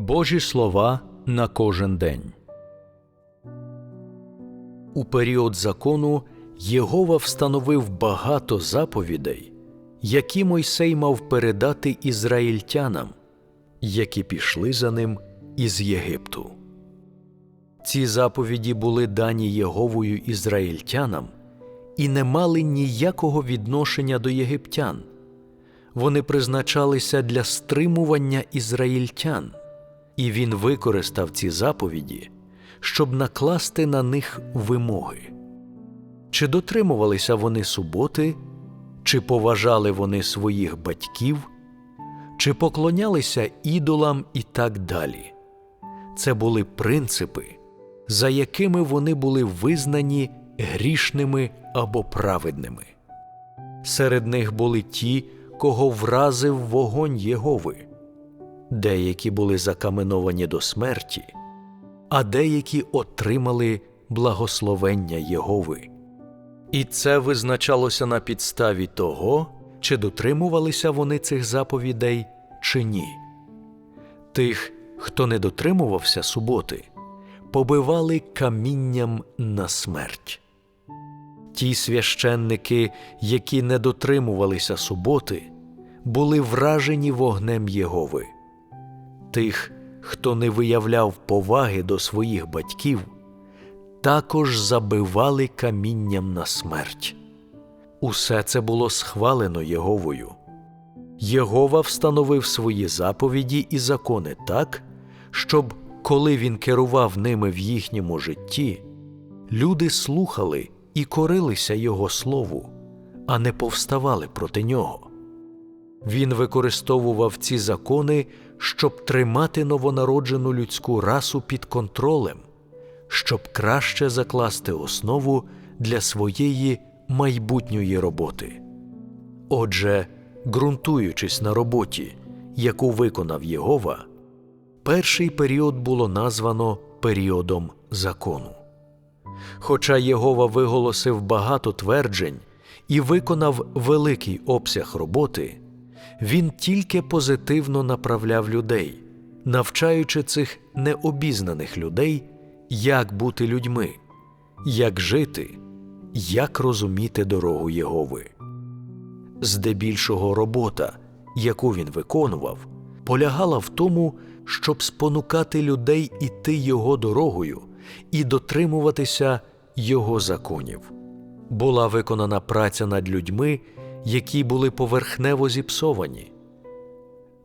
Божі слова на кожен день. У період закону Єгова встановив багато заповідей, які Мойсей мав передати ізраїльтянам, які пішли за ним із Єгипту. Ці заповіді були дані Єговою ізраїльтянам і не мали ніякого відношення до єгиптян. Вони призначалися для стримування ізраїльтян, і він використав ці заповіді, щоб накласти на них вимоги. Чи дотримувалися вони суботи, чи поважали вони своїх батьків, чи поклонялися ідолам і так далі. Це були принципи, за якими вони були визнані грішними або праведними. Серед них були ті, кого вразив вогонь Єгови. Деякі були закаменовані до смерті, а деякі отримали благословення Єгови. І це визначалося на підставі того, чи дотримувалися вони цих заповідей, чи ні. Тих, хто не дотримувався суботи, побивали камінням на смерть. Ті священники, які не дотримувалися суботи, були вражені вогнем Єгови. Тих, хто не виявляв поваги до своїх батьків, також забивали камінням на смерть. Усе це було схвалено Єговою. Єгова встановив свої заповіді і закони так, щоб, коли він керував ними в їхньому житті, люди слухали і корилися Його слову, а не повставали проти нього. Він використовував ці закони, щоб тримати новонароджену людську расу під контролем, щоб краще закласти основу для своєї майбутньої роботи. Отже, ґрунтуючись на роботі, яку виконав Єгова, перший період було названо періодом закону. Хоча Єгова виголосив багато тверджень і виконав великий обсяг роботи, він тільки позитивно направляв людей, навчаючи цих необізнаних людей, як бути людьми, як жити, як розуміти дорогу Єгови. Здебільшого робота, яку він виконував, полягала в тому, щоб спонукати людей іти його дорогою і дотримуватися його законів. Була виконана праця над людьми, які були поверхнево зіпсовані.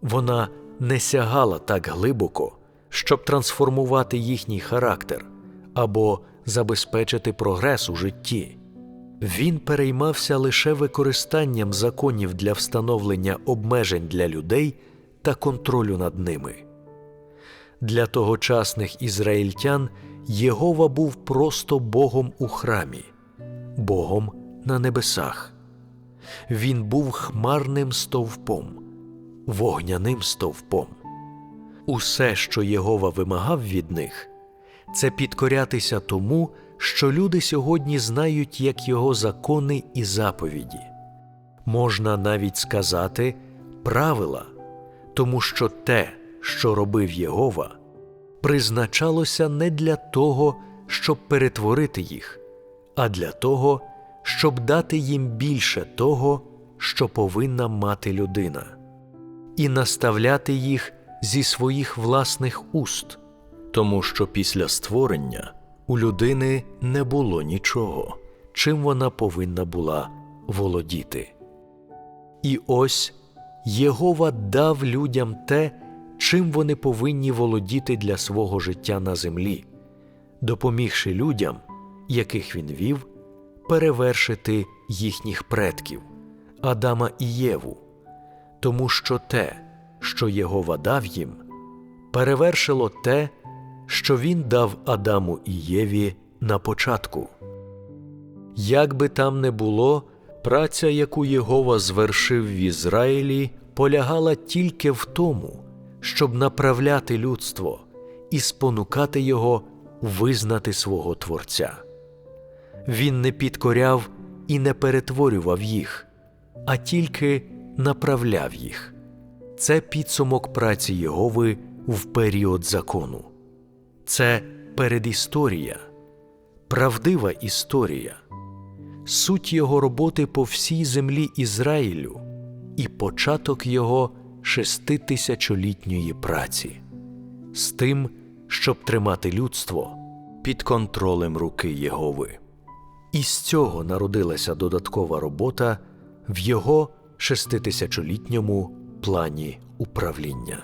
Вона не сягала так глибоко, щоб трансформувати їхній характер або забезпечити прогрес у житті. Він переймався лише використанням законів для встановлення обмежень для людей та контролю над ними. Для тогочасних ізраїльтян Єгова був просто Богом у храмі, Богом на небесах. Він був хмарним стовпом, вогняним стовпом. Усе, що Єгова вимагав від них, це підкорятися тому, що люди сьогодні знають як його закони і заповіді. Можна навіть сказати правила, тому що те, що робив Єгова, призначалося не для того, щоб перетворити їх, а для того, щоб дати їм більше того, що повинна мати людина, і наставляти їх зі своїх власних уст, тому що після створення у людини не було нічого, чим вона повинна була володіти. І ось Єгова дав людям те, чим вони повинні володіти для свого життя на землі, допомігши людям, яких він вів, перевершити їхніх предків Адама і Єву, тому що те, що Єгова дав їм, перевершило те, що він дав Адаму і Єві на початку. Як би там не було, праця, яку Єгова звершив в Ізраїлі, полягала тільки в тому, щоб направляти людство і спонукати його визнати свого Творця. Він не підкоряв і не перетворював їх, а тільки направляв їх. Це підсумок праці Єгови в період закону. Це передісторія, правдива історія, суть його роботи по всій землі Ізраїлю і початок його шеститисячолітньої праці, з тим, щоб тримати людство під контролем руки Єгови. І з цього народилася додаткова робота в його шеститисячолітньому плані управління.